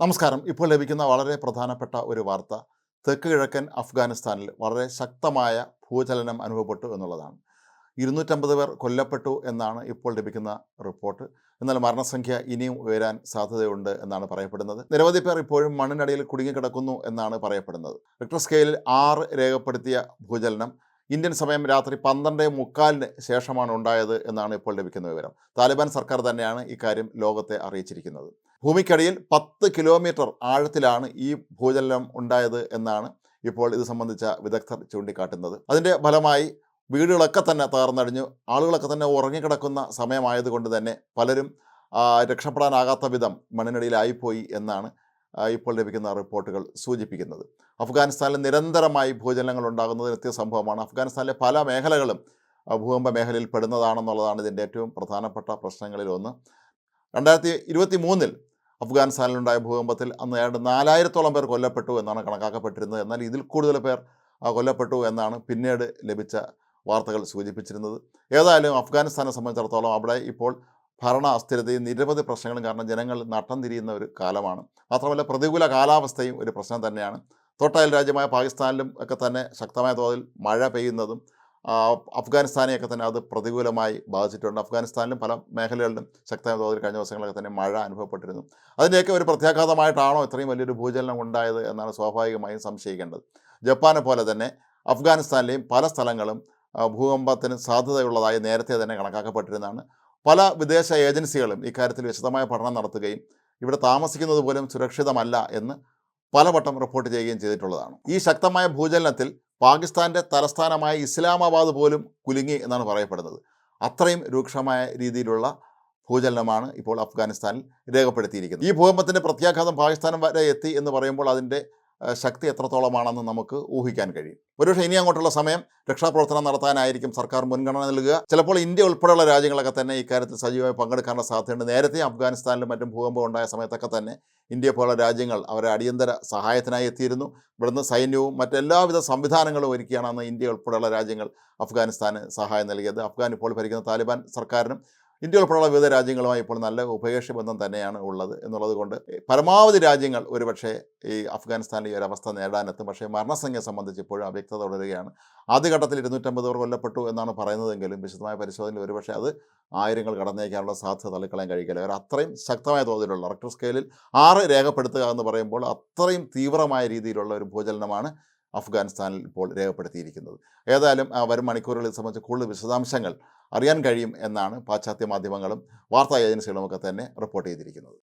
നമസ്കാരം. ഇപ്പോൾ ലഭിക്കുന്ന വളരെ പ്രധാനപ്പെട്ട ഒരു വാർത്ത. തെക്ക് കിഴക്കൻ അഫ്ഗാനിസ്ഥാനിൽ വളരെ ശക്തമായ ഭൂചലനം അനുഭവപ്പെട്ടു എന്നുള്ളതാണ്. ഇരുന്നൂറ്റമ്പത് പേർ കൊല്ലപ്പെട്ടു എന്നാണ് ഇപ്പോൾ ലഭിക്കുന്ന റിപ്പോർട്ട്. എന്നാൽ മരണസംഖ്യ ഇനിയും ഉയരാൻ സാധ്യതയുണ്ട് എന്നാണ് പറയപ്പെടുന്നത്. നിരവധി പേർ ഇപ്പോഴും മണ്ണിനടിയിൽ കുടുങ്ങിക്കിടക്കുന്നു എന്നാണ് പറയപ്പെടുന്നത്. റിക്ടർ സ്കെയിലിൽ ആറ് രേഖപ്പെടുത്തിയ ഭൂചലനം ഇന്ത്യൻ സമയം രാത്രി പന്ത്രണ്ട് മുക്കാലിന് ശേഷമാണ് ഉണ്ടായത് എന്നാണ് ഇപ്പോൾ ലഭിക്കുന്ന വിവരം. താലിബാൻ സർക്കാർ തന്നെയാണ് ഇക്കാര്യം ലോകത്തെ അറിയിച്ചിരിക്കുന്നത്. ഭൂമിക്കടിയിൽ പത്ത് കിലോമീറ്റർ ആഴത്തിലാണ് ഈ ഭൂചലനം ഉണ്ടായത് എന്നാണ് ഇപ്പോൾ ഇത് സംബന്ധിച്ച വിദഗ്ധർ ചൂണ്ടിക്കാട്ടുന്നത്. അതിന്റെ ഫലമായി വീടുകളൊക്കെ തന്നെ തകർന്നടിഞ്ഞു. ആളുകളൊക്കെ തന്നെ ഉറങ്ങിക്കിടക്കുന്ന സമയമായതുകൊണ്ട് തന്നെ പലരും രക്ഷപ്പെടാനാകാത്ത വിധം മണ്ണിനടിയിലായിപ്പോയി എന്നാണ് ഇപ്പോൾ ലഭിക്കുന്ന റിപ്പോർട്ടുകൾ സൂചിപ്പിക്കുന്നത്. അഫ്ഗാനിസ്ഥാനിൽ നിരന്തരമായി ഭൂചലനങ്ങൾ ഉണ്ടാകുന്നത് നിത്യ സംഭവമാണ്. അഫ്ഗാനിസ്ഥാനിലെ പല മേഖലകളും ഭൂകമ്പ മേഖലയിൽ പെടുന്നതാണെന്നുള്ളതാണ് ഇതിന്റെ ഏറ്റവും പ്രധാനപ്പെട്ട പ്രശ്നങ്ങളിൽ ഒന്ന് രണ്ടായിരത്തി ഇരുപത്തി മൂന്നിൽ അഫ്ഗാനിസ്ഥാനിലുണ്ടായ ഭൂകമ്പത്തിൽ അന്ന് ഏതാണ്ട് നാലായിരത്തോളം പേർ കൊല്ലപ്പെട്ടു എന്നാണ് കണക്കാക്കപ്പെട്ടിരുന്നത്. എന്നാൽ ഇതിൽ കൂടുതൽ പേർ കൊല്ലപ്പെട്ടു എന്നാണ് പിന്നീട് ലഭിച്ച വാർത്തകൾ സൂചിപ്പിച്ചിരുന്നത്. ഏതായാലും അഫ്ഗാനിസ്ഥാനെ സംബന്ധിച്ചിടത്തോളം അവിടെ ഇപ്പോൾ ഭരണ അസ്ഥിരതയും നിരവധി പ്രശ്നങ്ങളും കാരണം ജനങ്ങൾ നട്ടം തിരിയുന്ന ഒരു കാലമാണ്. മാത്രമല്ല പ്രതികൂല കാലാവസ്ഥയും ഒരു പ്രശ്നം തന്നെയാണ്. തൊട്ടയൽ രാജ്യമായ പാകിസ്ഥാനിലും ഒക്കെ തന്നെ ശക്തമായ തോതിൽ മഴ പെയ്യുന്നതും അഫ്ഗാനിസ്ഥാനെയൊക്കെ തന്നെ അത് പ്രതികൂലമായി ബാധിച്ചിട്ടുണ്ട്. അഫ്ഗാനിസ്ഥാനിലും പല മേഖലകളിലും ശക്തമായ തോതിൽ കഴിഞ്ഞ ദിവസങ്ങളൊക്കെ തന്നെ മഴ അനുഭവപ്പെട്ടിരുന്നു. അതിന്റെയൊക്കെ ഒരു പ്രത്യാഘാതമായിട്ടാണോ ഇത്രയും വലിയൊരു ഭൂചലനം ഉണ്ടായത് എന്നാണ് സ്വാഭാവികമായും സംശയിക്കേണ്ടത്. ജപ്പാനെ പോലെ തന്നെ അഫ്ഗാനിസ്ഥാനിലെയും പല സ്ഥലങ്ങളും ഭൂകമ്പത്തിന് സാധ്യതയുള്ളതായി നേരത്തെ തന്നെ കണക്കാക്കപ്പെട്ടിരുന്നതാണ്. പല വിദേശ ഏജൻസികളും ഇക്കാര്യത്തിൽ വിശദമായ പഠനം നടത്തുകയും ഇവിടെ താമസിക്കുന്നത് പോലും സുരക്ഷിതമല്ല എന്ന് പലവട്ടം റിപ്പോർട്ട് ചെയ്യുകയും ചെയ്തിട്ടുള്ളതാണ്. ഈ ശക്തമായ ഭൂചലനത്തിൽ പാകിസ്ഥാന്റെ തലസ്ഥാനമായ ഇസ്ലാമാബാദ് പോലും കുലുങ്ങി എന്നാണ് പറയപ്പെടുന്നത്. അത്രയും രൂക്ഷമായ രീതിയിലുള്ള ഭൂചലനമാണ് ഇപ്പോൾ അഫ്ഗാനിസ്ഥാനിൽ രേഖപ്പെടുത്തിയിരിക്കുന്നത്. ഈ ഭൂകമ്പത്തിന്റെ പ്രത്യാഘാതം പാകിസ്ഥാനം വരെ എത്തി എന്ന് പറയുമ്പോൾ അതിന്റെ ശക്തി എത്രത്തോളമാണെന്ന് നമുക്ക് ഊഹിക്കാൻ കഴിയും. ഒരുപക്ഷെ ഇനി അങ്ങോട്ടുള്ള സമയം രക്ഷാപ്രവർത്തനം നടത്താനായിരിക്കും സർക്കാർ മുൻഗണന നൽകുക. ചിലപ്പോൾ ഇന്ത്യ ഉൾപ്പെടെയുള്ള രാജ്യങ്ങളൊക്കെ തന്നെ ഇക്കാര്യത്തിൽ സജീവമായി പങ്കെടുക്കാനുള്ള സാധ്യതയുണ്ട്. നേരത്തെ അഫ്ഗാനിസ്ഥാനിലും മറ്റും ഭൂകമ്പം ഉണ്ടായ സമയത്തൊക്കെ തന്നെ ഇന്ത്യ പോലുള്ള രാജ്യങ്ങൾ അവരെ അടിയന്തര സഹായത്തിനായി എത്തിയിരുന്നു. ഇവിടുന്ന് സൈന്യവും മറ്റെല്ലാവിധ സംവിധാനങ്ങളും ഒരുക്കിയാണ് അന്ന് ഇന്ത്യ ഉൾപ്പെടെയുള്ള രാജ്യങ്ങൾ അഫ്ഗാനിസ്ഥാന് സഹായം നൽകിയത്. അഫ്ഗാൻ ഇപ്പോൾ ഭരിക്കുന്ന താലിബാൻ സർക്കാരിനും ഇന്ത്യ ഉൾപ്പെടെയുള്ള വിവിധ രാജ്യങ്ങളുമായി ഇപ്പോൾ നല്ല ഉഭയകക്ഷി ബന്ധം തന്നെയാണ് ഉള്ളത് എന്നുള്ളത് കൊണ്ട് പരമാവധി രാജ്യങ്ങൾ ഒരുപക്ഷെ ഈ അഫ്ഗാനിസ്ഥാനിൽ ഈ ഒരു അവസ്ഥ നേടാനെത്തും പക്ഷേ മരണസംഖ്യ സംബന്ധിച്ച് ഇപ്പോഴും അവ്യക്തത തുടരുകയാണ് ആദ്യഘട്ടത്തിൽ ഇരുന്നൂറ്റമ്പത് പേർ കൊല്ലപ്പെട്ടു എന്നാണ് പറയുന്നതെങ്കിലും വിശദമായ പരിശോധനയിൽ ഒരുപക്ഷെ അത് ആയിരങ്ങൾ കടന്നേക്കാനുള്ള സാധ്യത തള്ളിക്കളയാൻ കഴിയില്ല. അവർ അത്രയും ശക്തമായ തോതിലുള്ള റക്ടർ സ്കെയിലിൽ ആറ് രേഖപ്പെടുത്തുക എന്ന് പറയുമ്പോൾ അത്രയും തീവ്രമായ രീതിയിലുള്ള ഒരു ഭൂചലനമാണ് അഫ്ഗാനിസ്ഥാനിൽ ഇപ്പോൾ രേഖപ്പെടുത്തിയിരിക്കുന്നത്. ഏതായാലും വരും മണിക്കൂറുകളിൽ സംബന്ധിച്ച് കൂടുതൽ വിശദാംശങ്ങൾ അറിയാൻ കഴിയും എന്നാണ് പാശ്ചാത്യ മാധ്യമങ്ങളും വാർത്താ ഏജൻസികളുമൊക്കെ തന്നെ റിപ്പോർട്ട് ചെയ്തിരിക്കുന്നത്.